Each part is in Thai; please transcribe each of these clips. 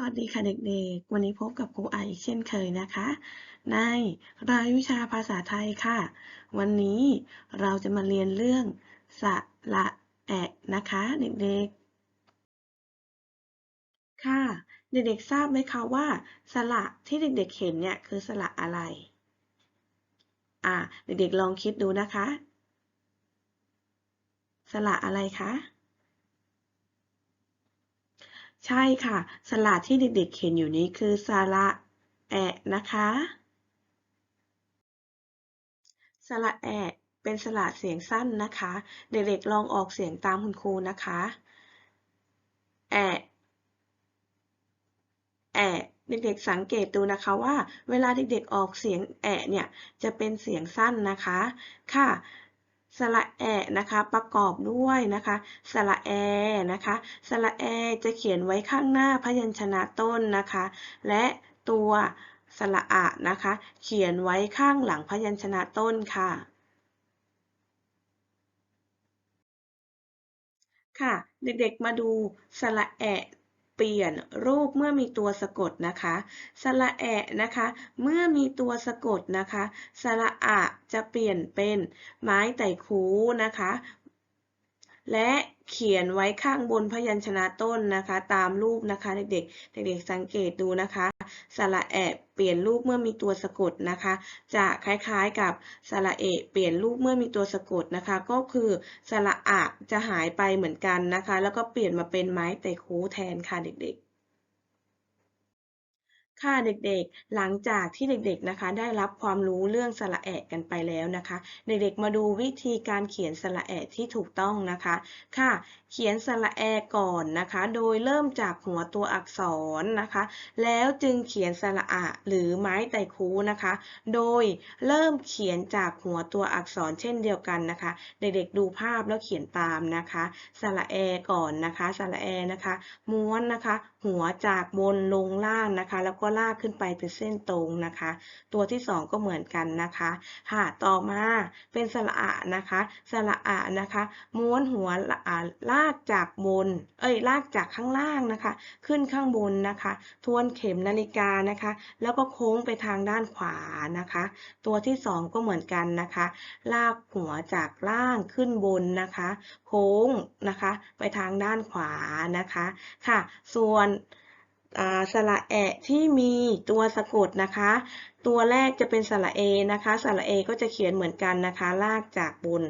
วัสดีค่ะเด็กๆ วันนี้พบกับครูไออีกเช่นเคยนะคะ ในรายวิชาภาษาไทยค่ะ วันนี้เราจะมาเรียนเรื่อง สระแอะนะคะเด็กๆ ค่ะ เด็กๆ ทราบไหมคะว่า สระที่เด็กๆ เห็นเนี่ยคือสระอะไร อ่า เด็กๆ ลองคิดดูนะคะ สระอะไรคะ ใช่ค่ะ สระที่เด็กๆเห็นอยู่นี้คือสระแอะนะคะสระแอะเป็นสระเสียงสั้นนะคะ เด็กๆลองออกเสียงตามคุณครูนะคะแอะแอะเด็กๆสังเกตดูนะคะว่า เวลาเด็กๆออกเสียงแอะเนี่ยจะเป็นเสียงสั้นนะคะ ค่ะ สระแอะนะคะประกอบด้วยนะคะ สระแอนะคะสระแอจะเขียนไว้ข้างหน้าพยัญชนะต้นนะคะ และตัวสระอะนะคะ เขียนไว้ข้างหลังพยัญชนะต้นค่ะค่ะ เด็กๆมาดูสระแอะ เปลี่ยนรูปเมื่อมีตัวสะกดนะคะ สระแอะนะคะ เมื่อมีตัวสะกดนะคะ สระอะจะเปลี่ยนเป็นไม้ไต่คูนะคะ และ เขียนไว้ข้างบนพยัญชนะต้นนะคะ ตามรูปนะคะ เด็กๆ เด็กๆ สังเกตดูนะคะสระแอะเปลี่ยนรูปเมื่อมีตัวสะกดนะคะ จะคล้ายๆกับสระเอะเปลี่ยนรูปเมื่อมีตัวสะกดนะคะ ก็คือสระอะจะหายไปเหมือนกันนะคะ แล้วก็เปลี่ยนมาเป็นไม้แต่คูแทนค่ะเด็กๆ ค่ะเด็กๆ หลังจากที่เด็กๆ นะคะ ได้รับความรู้เรื่องสระแอะกันไปแล้วนะคะ เด็กๆ มาดูวิธีการเขียนสระแอะที่ถูกต้องนะคะ ค่ะ เขียนสระแอก่อนนะคะ โดยเริ่มจากหัวตัวอักษรนะคะ แล้วจึงเขียนสระอะหรือไม้ไตคูนะคะ โดยเริ่มเขียนจากหัวตัวอักษรเช่นเดียวกันนะคะ เด็กๆ ดูภาพแล้วเขียนตามนะคะ สระแอก่อนนะคะ สระแอนะคะ ม้วนนะคะหัวจากบนลงล่างนะคะ แล้วก็ลากขึ้นไปเป็นเส้นตรงนะคะ ตัวที่สองก็เหมือนกันนะคะค่ะต่อมาเป็นสระอะนะคะ สระอะนะคะ ม้วนหัวลากจากบน เอ้ยลากจากข้างล่างนะคะ ขึ้นข้างบนนะคะ ทวนเข็มนาฬิกานะคะ แล้วก็โค้งไปทางด้านขวานะคะ ตัวที่สองก็เหมือนกันนะคะ ลากหัวจากล่างขึ้นบนนะคะ โค้งนะคะ ไปทางด้านขวานะคะ ค่ะ ส่วนสระแอะที่มีตัวสะกดนะคะ ตัวแรกจะเป็นสระเอนะคะ สระเอก็จะเขียนเหมือนกันนะคะ ลากจากบน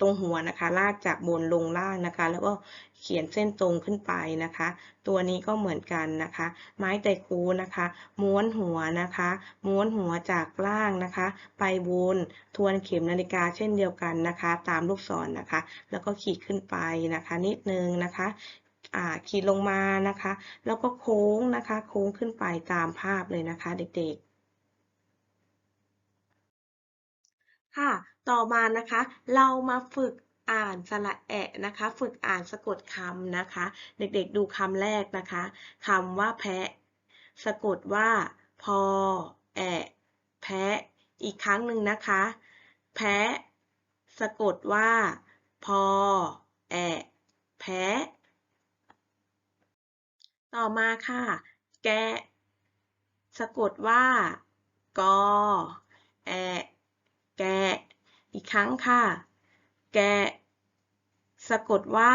ตรงหัวนะคะ ลากจากบนลงล่างนะคะ แล้วก็เขียนเส้นตรงขึ้นไปนะคะ ตัวนี้ก็เหมือนกันนะคะ ไม้ไต่คูนะคะ ม้วนหัวนะคะ ม้วนหัวจากล่างนะคะ ไปบนทวนเข็มนาฬิกาเช่นเดียวกันนะคะ ตามลูกศรนนะคะ แล้วก็ขีดขึ้นไปนะคะ นิดนึงนะคะ ขีดลงมานะคะ แล้วก็โค้งนะคะ โค้งขึ้นไปตามภาพเลยนะคะ เด็กๆ ค่ะ ต่อมานะคะ เรามาฝึกอ่านสระแอะนะคะ ฝึกอ่านสะกดคำนะคะ เด็กๆดูคำแรกนะคะคำว่าแพะ สะกดว่าพอแอะแพะ อีกครั้งหนึ่งนะคะ แพะ สะกดว่าพอแอะแพะ ต่อมาค่ะ แกะ สะกดว่ากอแอแกะ อีกครั้งค่ะ แกะ สะกดว่า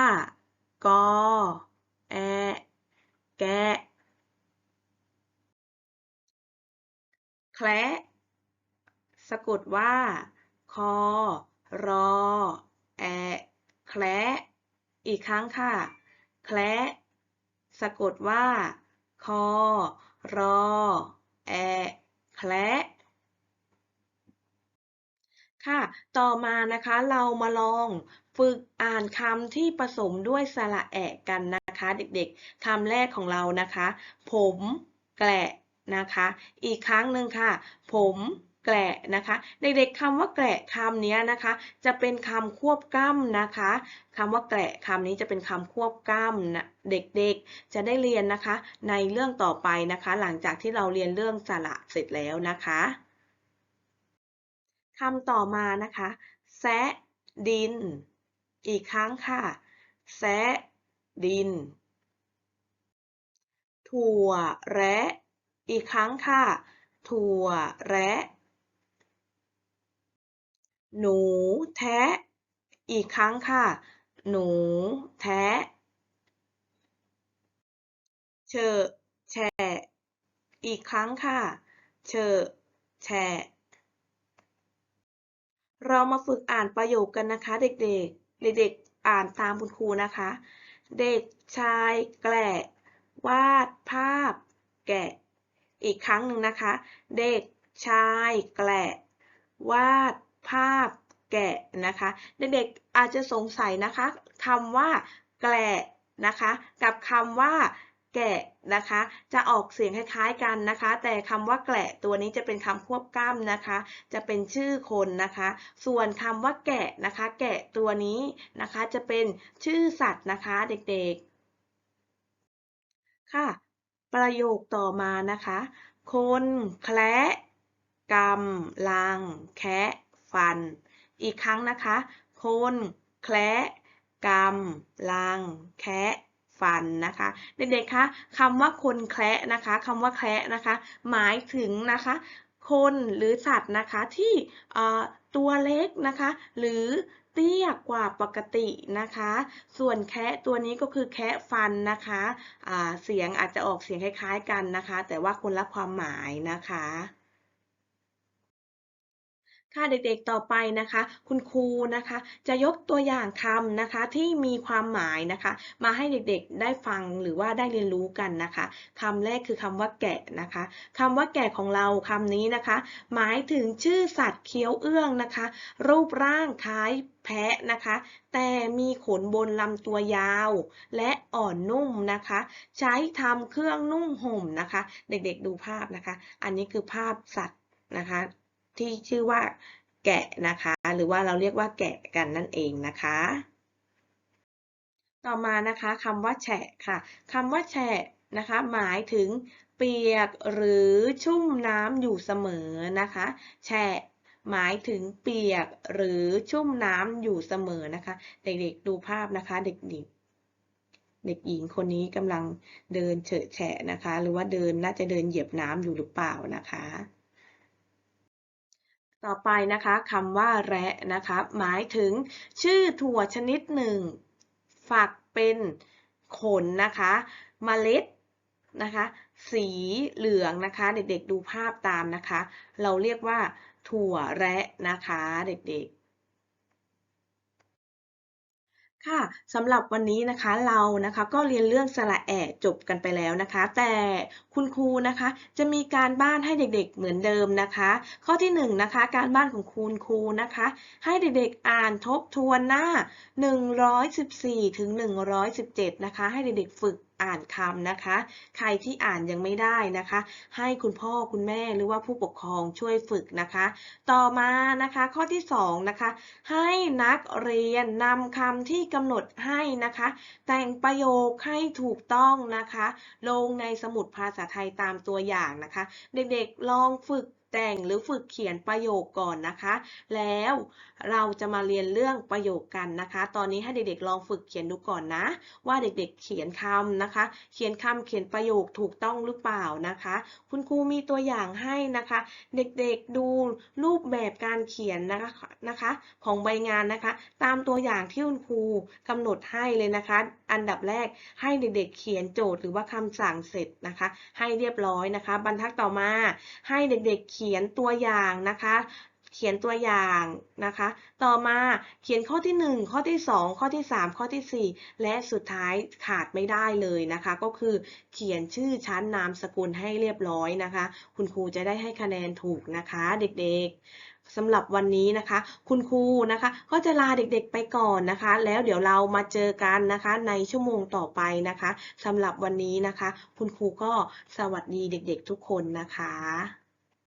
กอแอแกะ แคละ สะกดว่า คอ รอ แอแคละ อีกครั้งค่ะ แคละ สะกดว่า คอ รอ แอ แคละค่ะ ต่อมานะคะเรามาลองฝึกอ่านคำที่ผสมด้วยสระแอะกันนะคะ เด็กๆคำแรกของเรานะคะ ผม แกละนะคะ อีกครั้งหนึ่งค่ะ ผม แกละนะคะ เด็กๆคำว่าแกละคำนี้นะคะ จะเป็นคำควบกล้ำนะคะคำว่าแกละคำนี้จะเป็นคำควบกล้ำนะเด็กๆ จะได้เรียนนะคะ ในเรื่องต่อไปนะคะ หลังจากที่เราเรียนเรื่องสระเสร็จแล้วนะคะคำต่อมานะคะแซะดิน อีกครั้งค่ะแซะดินทถั่วแระอีกครั้งค่ะ ถั่วแระ หนูแทะ อีกครั้งค่ะ หนูแทะเฉอแฉะอีกครั้งค่ะเฉอแฉะเรามาฝึกอ่านประโยคกันนะคะ เด็กๆ เด็กๆ อ่านตามคุณครูนะคะ เด็กชายแกละวาดภาพ แกะ อีกครั้งหนึ่งนะคะ เด็กชายแกละวาด ภาพแกะนะคะเด็กๆอาจจะสงสัยนะคะคำว่าแกละนะคะกับคำว่าแกะนะคะจะออกเสียงคล้ายๆกันนะคะ แต่คำว่าแกะตัวนี้จะเป็นคำควบกล้ำนะคะ จะเป็นชื่อคนนะคะ ส่วนคำว่าแกะนะคะ แกะตัวนี้นะคะจะเป็นชื่อสัตว์นะคะเด็กๆค่ะ ประโยคต่อมานะคะ คนแคละกำลังแคะ ฟัน อีกครั้งนะคะ คนแคละกำลังแคะฟันนะคะ เด็กๆคะคำว่าคนแคระนะคะคำว่าแคระนะคะ หมายถึงนะคะ คนหรือสัตว์นะคะที่ตัวเล็กนะคะ หรือเตี้ยกว่าปกตินะคะ ส่วนแคะตัวนี้ก็คือแคะฟันนะคะะเสียงอาจจะออกเสียงคล้ายๆกันนะคะ แต่ว่าคนละความหมายนะคะ ค่ะเด็กๆต่อไปนะคะ คุณครูนะคะ จะยกตัวอย่างคำนะคะที่มีความหมายนะคะ มาให้เด็กๆได้ฟังหรือว่าได้เรียนรู้กันนะคะคำแรกคือคำว่าแกะนะคะคำว่าแกะของเราคำนี้นะคะ หมายถึงชื่อสัตว์เคี้ยวเอื้องนะคะ รูปร่างคล้ายแพะนะคะ แต่มีขนบนลำตัวยาว และอ่อนนุ่มนะคะ ใช้ทำเครื่องนุ่งห่มนะคะ เด็กๆดูภาพนะคะ อันนี้คือภาพสัตว์นะคะ ที่ชื่อว่าแกะนะคะ หรือว่าเราเรียกว่าแกะกันนั่นเองนะคะ ต่อมานะคะคำว่าแฉะค่ะคำว่าแฉะนะคะ หมายถึงเปียกหรือชุ่มน้ำอยู่เสมอนะคะ แฉะหมายถึงเปียกหรือชุ่มน้ำอยู่เสมอนะคะ เด็กๆดูภาพนะคะ เด็กๆ เด็กหญิงคนนี้กำลังเดินเฉอะแฉะนะคะ หรือว่าเดินน่าจะเดินเหยียบน้ำอยู่หรือเปล่านะคะ ต่อไปนะคะคำว่าแระนะคะหมายถึงชื่อถั่วชนิดหนึ่ง ฝักเป็นขนนะคะมเมล็ดนะคะ สีเหลืองนะคะ เด็กๆดูภาพตามนะคะ เราเรียกว่าถั่วแระนะคะ เด็กๆ ค่ะสำหรับวันนี้นะคะเรานะคะก็เรียนเรื่องสระแอะจบกันไปแล้วนะคะ แต่คุณครูนะคะ จะมีการบ้านให้เด็กๆเหมือนเดิมนะคะ ข้อที่1นนะคะการบ้านของคุณครูนะคะ ให้เด็กๆอ่านทบทวนหน้า 114ถึง117 นะคะ ให้เด็กๆฝึก อ่านคำนะคะ ใครที่อ่านยังไม่ได้นะคะ ให้คุณพ่อคุณแม่หรือว่าผู้ปกครองช่วยฝึกนะคะ ต่อมานะคะข้อที่2นะคะ ให้นักเรียนนำคำที่กำหนดให้นะคะ แต่งประโยคให้ถูกต้องนะคะ ลงในสมุดภาษาไทยตามตัวอย่างนะคะ เด็กๆลองฝึก แต่งหรือฝึกเขียนประโยคก่อนนะคะ แล้วเราจะมาเรียนเรื่องประโยคกันนะคะ ตอนนี้ให้เด็กๆลองฝึกเขียนดูก่อนนะ ว่าเด็กๆเขียนคำนะคะ เขียนคำเขียนประโยคถูกต้องหรือเปล่านะคะ คุณครูมีตัวอย่างให้นะคะ เด็กๆดูรูปแบบการเขียนนะคะนะคะ ของใบงานนะคะ ตามตัวอย่างที่คุณครูกำหนดให้เลยนะคะ อันดับแรกให้เด็กๆ เขียนโจทย์หรือว่าคำสั่งเสร็จนะคะ ให้เรียบร้อยนะคะ บรรทัดต่อมาให้เด็กๆเขียขียนตัวอย่างนะคะ เขียนตัวอย่างนะคะ ต่อมาเขียนข้อที่ 1 ข้อที่ 2 ข้อที่ 3 ข้อที่ 4 และสุดท้ายขาดไม่ได้เลยนะคะ ก็คือเขียนชื่อชั้นนามสกุลให้เรียบร้อยนะคะ คุณครูจะได้ให้คะแนนถูกนะคะเด็กๆสำหรับวันนี้นะคะ คุณครูนะคะ ก็จะลาเด็กๆไปก่อนนะคะ แล้วเดี๋ยวเรามาเจอกันนะคะ ในชั่วโมงต่อไปนะคะสำหรับวันนี้นะคะ คุณครูก็สวัสดีเด็กๆทุกคนนะคะ